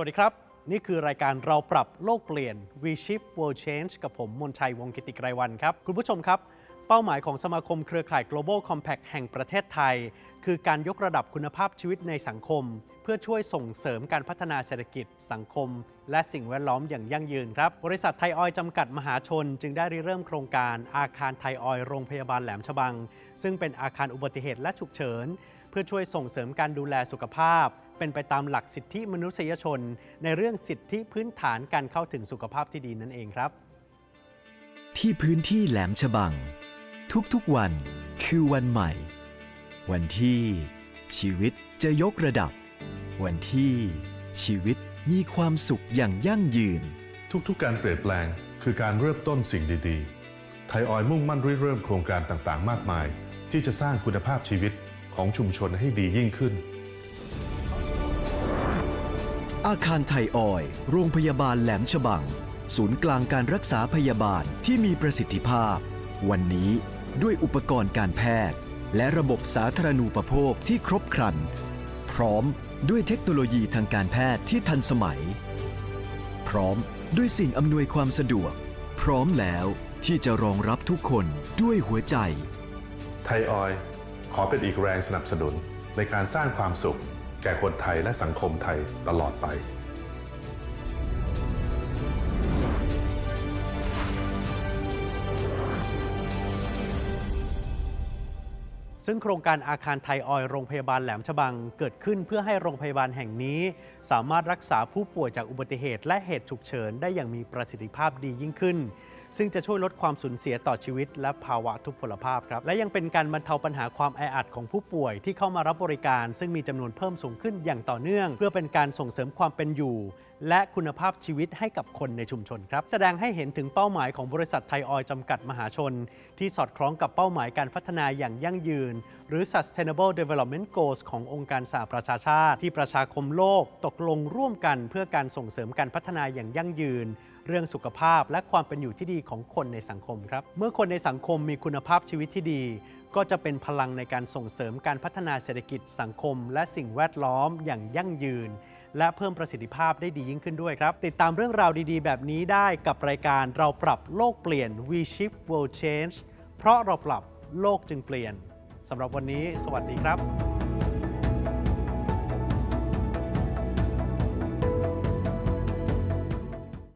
วัสดีครับ นี่คือรายการเราปรับโลกเปลี่ยน We Shift World Change กับผมมนชัยวงกิติไกรวันครับ คุณผู้ชมครับ เป้าหมายของสมาคมเครือข่าย Global Compact แห่งประเทศไทย คือการยกระดับคุณภาพชีวิตในสังคม เพื่อช่วยส่งเสริมการพัฒนาเศรษฐกิจ สังคม และสิ่งแวดล้อมอย่างยั่งยืนครับบริษัทไทยออยจำกัดมหาชน จึงได้ริเริ่มโครงการอาคารไทยออยโรงพยาบาลแหลมฉบัง ซึ่งเป็นอาคารอุบัติเหตุและฉุกเฉิน เพื่อช่วยส่งเสริมการดูแลสุขภาพ เป็นไปตามหลักสิทธิมนุษยชน ในเรื่องสิทธิพื้นฐานการเข้าถึงสุขภาพที่ดีนั่นเองครับ ที่พื้นที่แหลมฉบัง ทุกๆวันคือวันใหม่ วันที่ชีวิตจะยกระดับ วันที่ชีวิตมีความสุขอย่างยั่งยืน ทุกๆการเปลี่ยนแปลงคือการเริ่มต้นสิ่งดีๆ ไทยออยล์มุ่งมั่นริเริ่มโครงการต่างๆ มากมาย ที่จะสร้างคุณภาพชีวิตของชุมชนให้ดียิ่งขึ้น อาคารไทยออย โรงพยาบาลแหลมฉบัง ศูนย์กลางการรักษาพยาบาลที่มีประสิทธิภาพ วันนี้ด้วยอุปกรณ์การแพทย์ และระบบสาธารณูปโภคที่ครบครัน พร้อมด้วยเทคโนโลยีทางการแพทย์ที่ทันสมัย พร้อมด้วยสิ่งอำนวยความสะดวก พร้อมแล้วที่จะรองรับทุกคนด้วยหัวใจ ไทยออย ขอเป็นอีกแรงสนับสนุนในการสร้างความสุข แก่คนไทยและสังคมไทยตลอดไปซึ่งโครงการอาคารไทยออยโรงพยาบาลแหลมฉบังเกิดขึ้นเพื่อให้โรงพยาบาลแห่งนี้ สามารถรักษาผู้ป่วยจากอุบัติเหตุและเหตุฉุกเฉินได้อย่างมีประสิทธิภาพดียิ่งขึ้นซึ่งจะช่วยลดความสูญเสียต่อชีวิต และภาวะทุพพลภาพครับ และยังเป็นการบรรเทาปัญหาความแออัดของผู้ป่วยที่เข้ามารับบริการ ซึ่งมีจำนวนเพิ่มสูงขึ้นอย่างต่อเนื่อง เพื่อเป็นการส่งเสริมความเป็นอยู่ และคุณภาพชีวิตให้กับคนในชุมชนครับ แสดงให้เห็นถึงเป้าหมายของบริษัทไทยออยล์จำกัดมหาชน ที่สอดคล้องกับเป้าหมายการพัฒนาอย่างยั่งยืน หรือ Sustainable Development Goals ขององค์การสหประชาชาติ ที่ประชาคมโลกตกลงร่วมกันเพื่อการส่งเสริมการพัฒนาอย่างยั่งยืน เรื่องสุขภาพและความเป็นอยู่ที่ดีของคนในสังคมครับ เมื่อคนในสังคมมีคุณภาพชีวิตที่ดี ก็จะเป็นพลังในการส่งเสริมการพัฒนาเศรษฐกิจสังคม และสิ่งแวดล้อมอย่างยั่งยืน และเพิ่มประสิทธิภาพได้ดียิ่งขึ้นด้วยครับ ติดตามเรื่องราวดีๆ แบบนี้ได้กับรายการเราปรับโลกเปลี่ยน We Shift World Change เพราะเราปรับโลกจึงเปลี่ยนสำหรับวันนี้ สวัสดีครับ